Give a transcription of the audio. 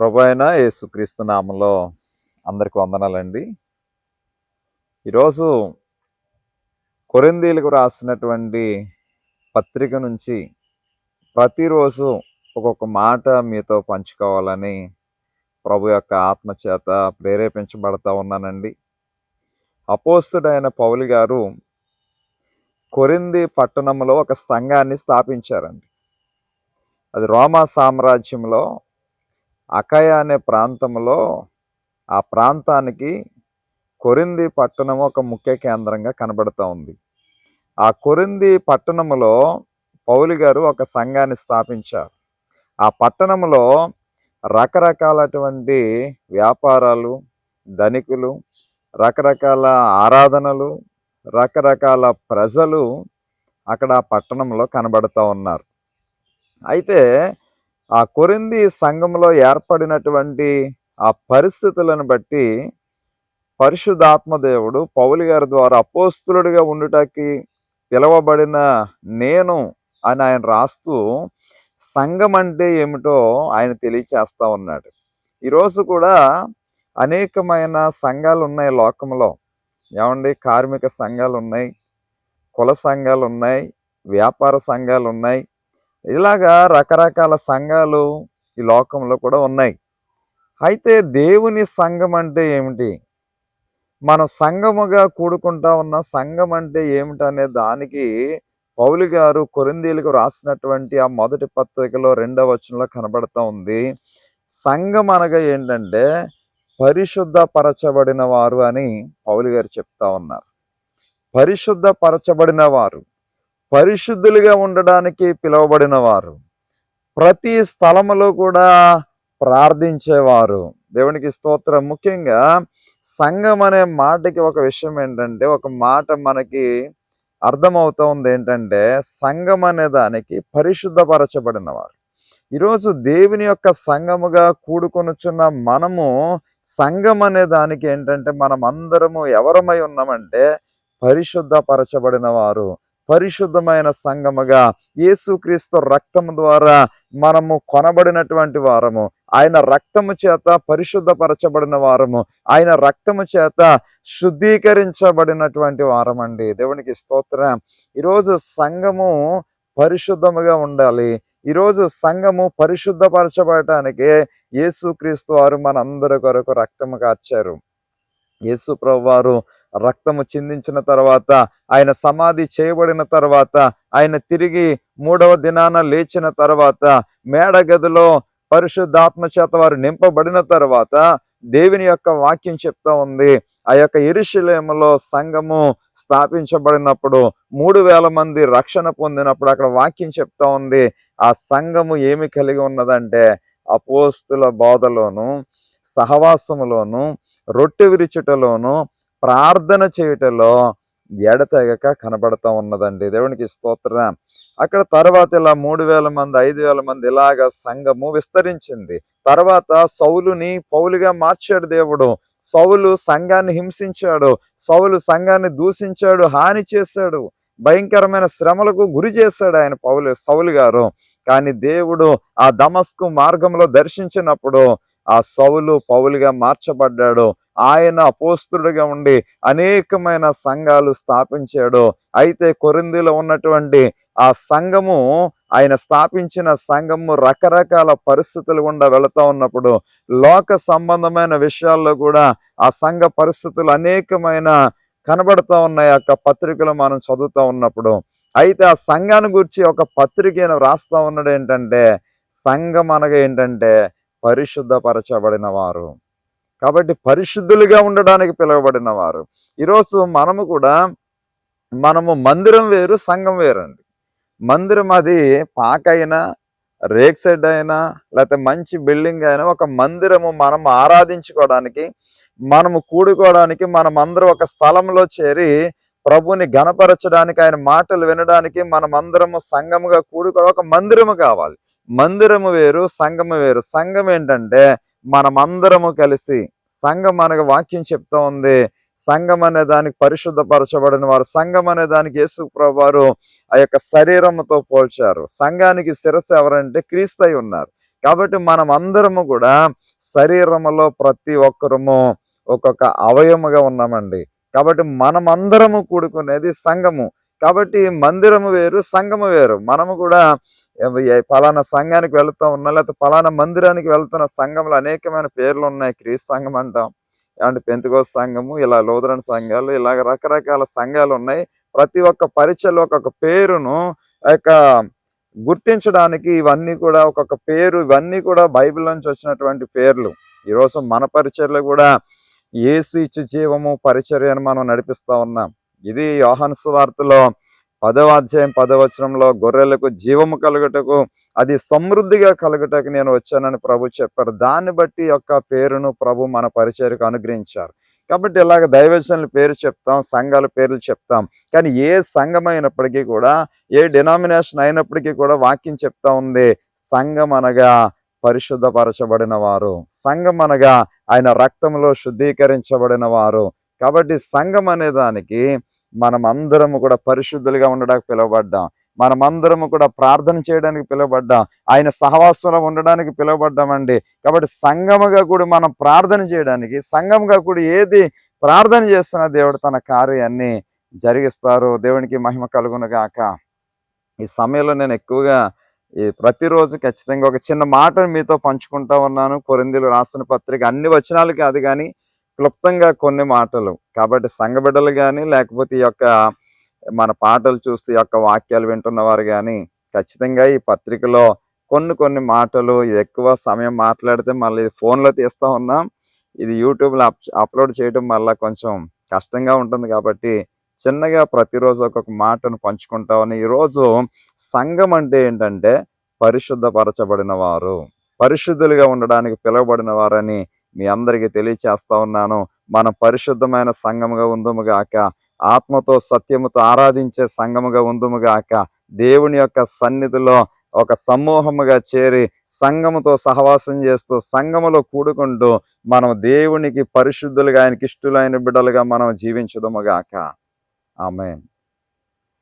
ప్రభు అయిన యేసుక్రీస్తు నామంలో అందరికి వందనాలండి. ఈరోజు కొరిందీలకు రాసినటువంటి పత్రిక నుంచి ప్రతిరోజు ఒక్కొక్క మాట మీతో పంచుకోవాలని ప్రభు యొక్క ఆత్మచేత ప్రేరేపించబడతా ఉన్నానండి. అపోస్తుడైన పౌలు గారు కొరింది పట్టణంలో ఒక సంఘాన్ని స్థాపించారండి. అది రోమా సామ్రాజ్యంలో అకయ అనే ప్రాంతంలో ఆ ప్రాంతానికి కొరింది పట్టణం ఒక ముఖ్య కేంద్రంగా కనబడుతూ ఉంది. ఆ కొరింది పట్టణంలో పౌలి గారు ఒక సంఘాన్ని స్థాపించారు. ఆ పట్టణంలో రకరకాలటువంటి వ్యాపారాలు ధనికులు రకరకాల ఆరాధనలు రకరకాల ప్రజలు అక్కడ ఆ పట్టణంలో కనబడుతూ ఉన్నారు. అయితే ఆ కొరింది సంఘంలో ఏర్పడినటువంటి ఆ పరిస్థితులను బట్టి పరిశుద్ధాత్మదేవుడు పౌలు గారి ద్వారా అపోస్తులుడిగా ఉండుటకి పిలవబడిన నేను అని ఆయన రాస్తూ సంఘం అంటే ఏమిటో ఆయన తెలియచేస్తూ ఉన్నాడు. ఈరోజు కూడా అనేకమైన సంఘాలు ఉన్నాయి లోకంలో ఏమండి? కార్మిక సంఘాలు ఉన్నాయి కుల సంఘాలు ఉన్నాయి వ్యాపార సంఘాలు ఉన్నాయి ఇలాగా రకరకాల సంఘాలు ఈ లోకంలో కూడా ఉన్నాయి. అయితే దేవుని సంఘం అంటే ఏమిటి? మన సంఘముగా కూడుకుంటా ఉన్న సంఘం అంటే ఏమిటనే దానికి పౌలు గారు కొరిందీలకు రాసినటువంటి ఆ మొదటి పత్రికలో రెండవ వచనంలో కనబడతా ఉంది. సంఘం అనగా ఏంటంటే పరిశుద్ధపరచబడిన వారు అని పౌలు గారు చెప్తా ఉన్నారు. పరిశుద్ధపరచబడిన వారు పరిశుద్ధులుగా ఉండడానికి పిలువబడిన వారు ప్రతి స్థలములో కూడా ప్రార్థించేవారు. దేవునికి స్తోత్రం. ముఖ్యంగా సంఘం అనే మాటకి ఒక విషయం ఏంటంటే ఒక మాట మనకి అర్థమవుతోంది ఏంటంటే సంఘం అనే దానికి పరిశుద్ధపరచబడిన వారు ఈరోజు దేవుని యొక్క సంఘముగా కూడుకొనుచున్న మనము సంఘం అనే దానికి ఏంటంటే మనం అందరము ఎవరమై ఉన్నామంటే పరిశుద్ధపరచబడిన వారు పరిశుద్ధమైన సంఘముగా యేసుక్రీస్తు రక్తము ద్వారా మనము కొనబడినటువంటి వారము. ఆయన రక్తము చేత పరిశుద్ధపరచబడిన వారము. ఆయన రక్తము చేత శుద్ధీకరించబడినటువంటి వారమండి. దేవునికి స్తోత్రం. ఈరోజు సంఘము పరిశుద్ధముగా ఉండాలి. ఈరోజు సంఘము పరిశుద్ధపరచబడటానికి యేసుక్రీస్తు వారు మనందరి కొరకు రక్తము కార్చారు. యేసు ప్రభు వారు రక్తము చిందించిన తర్వాత ఆయన సమాధి చేయబడిన తర్వాత ఆయన తిరిగి మూడవ దినాన లేచిన తర్వాత మేడగదిలో పరిశుద్ధాత్మ చేత వారు నింపబడిన తర్వాత దేవుని యొక్క వాక్యం చెప్తా ఉంది. ఆ యొక్క ఇరుషులేములో సంఘము స్థాపించబడినప్పుడు మూడు వేల మంది రక్షణ పొందినప్పుడు అక్కడ వాక్యం చెప్తా ఉంది. ఆ సంఘము ఏమి కలిగి ఉన్నదంటే అపోస్తుల బోధలోను సహవాసములోను రొట్టె విరిచుటలోను ప్రార్థన చేయటంలో ఎడతెగక కనబడతా ఉన్నదండి. దేవునికి స్తోత్రం అక్కడ తర్వాత ఇలా మూడు వేల మంది ఐదు వేల మంది ఇలాగా సంఘము విస్తరించింది. తర్వాత సౌలుని పౌలుగా మార్చాడు దేవుడు. సౌలు సంఘాన్ని హింసించాడు. సౌలు సంఘాన్ని దూషించాడు హాని చేశాడు. భయంకరమైన శ్రమలకు గురి చేశాడు ఆయన పౌలు సౌలు గారు. కానీ దేవుడు ఆ దమస్కు మార్గంలో దర్శించినప్పుడు ఆ సౌలు పౌలుగా మార్చబడ్డాడు. ఆయన అపోస్తుడుగా ఉండి అనేకమైన సంఘాలు స్థాపించాడు. అయితే కొరిందిలో ఉన్నటువంటి ఆ సంఘము ఆయన స్థాపించిన సంఘము రకరకాల పరిస్థితులు గుండా వెళుతూ ఉన్నప్పుడు లోక సంబంధమైన విషయాల్లో కూడా ఆ సంఘ పరిస్థితులు అనేకమైన కనబడుతూ ఉన్నాయి. యొక్క పత్రికలు మనం చదువుతూ ఉన్నప్పుడు. అయితే ఆ సంఘాన్ని గురించి ఒక పత్రికను వ్రాస్తూ ఉన్నాడు ఏంటంటే సంఘం అనగా ఏంటంటే పరిశుద్ధపరచబడిన వారు కాబట్టి పరిశుద్ధులుగా ఉండడానికి పిలువబడిన వారు ఈరోజు మనము కూడా మనము మందిరం వేరు సంఘం వేరండి. మందిరం అది పాకైనా రేక్ సైడ్ అయినా లేకపోతే మంచి బిల్డింగ్ అయినా ఒక మందిరము మనం ఆరాధించుకోవడానికి మనము కూడుకోవడానికి మనం అందరం ఒక స్థలంలో చేరి ప్రభుని గణపరచడానికి ఆయన మాటలు వినడానికి మనం సంఘముగా కూడుకోవడం ఒక మందిరము కావాలి. మందిరము వేరు సంఘము వేరు. సంఘం ఏంటంటే మనమందరము కలిసి సంఘం అనగా వాక్యం చెప్తా ఉంది. సంఘం అనే దానికి పరిశుద్ధపరచబడిన వారు సంఘం అనే దానికి యేసు ప్రభు వారు ఆ యొక్క శరీరంతో పోల్చారు. సంఘానికి శిరస్సు ఎవరంటే క్రీస్తు అయి ఉన్నారు. కాబట్టి మనం అందరము కూడా శరీరములో ప్రతి ఒక్కరము ఒక్కొక్క అవయముగా ఉన్నామండి. కాబట్టి మనమందరము కూడుకునేది సంఘము. కాబట్టి మందిరము వేరు సంఘము వేరు. మనము కూడా ఫలానా పలానా సంఘానికి వెళుతూ ఉన్నా లేకపోతే పలానా మందిరానికి వెళ్తున్న సంఘంలో అనేకమైన పేర్లు ఉన్నాయి. క్రీస్తు సంఘం అంటాం అంటే పెంతుకోస్ సంఘము ఇలా లోదరణ సంఘాలు ఇలాగ రకరకాల సంఘాలు ఉన్నాయి. ప్రతి ఒక్క పరిచయలో ఒక్కొక్క పేరును ఆ యొక్క గుర్తించడానికి ఇవన్నీ కూడా ఒక్కొక్క పేరు ఇవన్నీ కూడా బైబిల్ నుంచి వచ్చినటువంటి పేర్లు. ఈరోజు మన పరిచయలో కూడా ఏసు ఇచ్చు జీవము పరిచర్యను అని మనం నడిపిస్తూ ఉన్నాం. ఇది యోహాను వార్తలో పదవ అధ్యాయం పదవచనంలో గొర్రెలకు జీవము కలుగుటకు అది సమృద్ధిగా కలుగుటకు నేను వచ్చానని ప్రభు చెప్పారు. దాన్ని బట్టి యొక్క పేరును ప్రభు మన పరిచయకు అనుగ్రహించారు. కాబట్టి ఇలాగ దైవజనుల పేరు చెప్తాం సంఘాల పేర్లు చెప్తాం. కానీ ఏ సంఘం అయినప్పటికీ కూడా ఏ డినామినేషన్ అయినప్పటికీ కూడా వాక్యం చెప్తా ఉంది సంఘం అనగా పరిశుద్ధపరచబడిన వారు. సంఘం అనగా ఆయన రక్తంలో శుద్ధీకరించబడిన వారు. కాబట్టి సంఘం అనే దానికి మనం అందరము కూడా పరిశుద్ధులుగా ఉండడానికి పిలువబడ్డాం. మనమందరము కూడా ప్రార్థన చేయడానికి పిలువబడ్డాం. ఆయన సహవాసంలో ఉండడానికి పిలువబడ్డామండి. కాబట్టి సంఘముగా కూడా మనం ప్రార్థన చేయడానికి సంఘముగా కూడా ఏది ప్రార్థన చేస్తున్న దేవుడు తన కార్యాన్ని జరిగిస్తారు దేవునికి మహిమ కలుగునుగాక ఈ సమయంలో నేను ఎక్కువగా ఈ ప్రతిరోజు ఖచ్చితంగా ఒక చిన్న మాటను మీతో పంచుకుంటా ఉన్నాను. కొరిందీలు రాసిన పత్రిక అన్ని వచనాలు కాదు కానీ క్లుప్తంగా కొన్ని మాటలు. కాబట్టి సంఘబిడ్డలు కానీ లేకపోతే ఈ యొక్క మన పాటలు చూస్తూ యొక్క వాక్యాలు వింటున్న వారు కానీ ఖచ్చితంగా ఈ పత్రికలో కొన్ని కొన్ని మాటలు ఇది ఎక్కువ సమయం మాట్లాడితే మళ్ళీ ఫోన్లో తీస్తూ ఉన్నాం. ఇది యూట్యూబ్లో అప్ అప్లోడ్ చేయడం వల్ల కొంచెం కష్టంగా ఉంటుంది కాబట్టి చిన్నగా ప్రతిరోజు ఒక్కొక్క మాటను పంచుకుంటామని ఈరోజు సంఘం అంటే ఏంటంటే పరిశుద్ధపరచబడిన వారు పరిశుద్ధులుగా ఉండడానికి పిలువబడిన వారని మీ అందరికీ తెలియచేస్తా ఉన్నాను. మనం పరిశుద్ధమైన సంఘముగా ఉందముగాక ఆత్మతో సత్యముతో ఆరాధించే సంఘముగా ఉందుముగాక దేవుని యొక్క సన్నిధిలో ఒక సమూహముగా చేరి సంఘముతో సహవాసం చేస్తూ సంఘములో కూడుకుంటూ మనం దేవునికి పరిశుద్ధులుగా ఆయనకి ఇష్టలైన బిడ్డలుగా మనం జీవించదముగాక ఆమె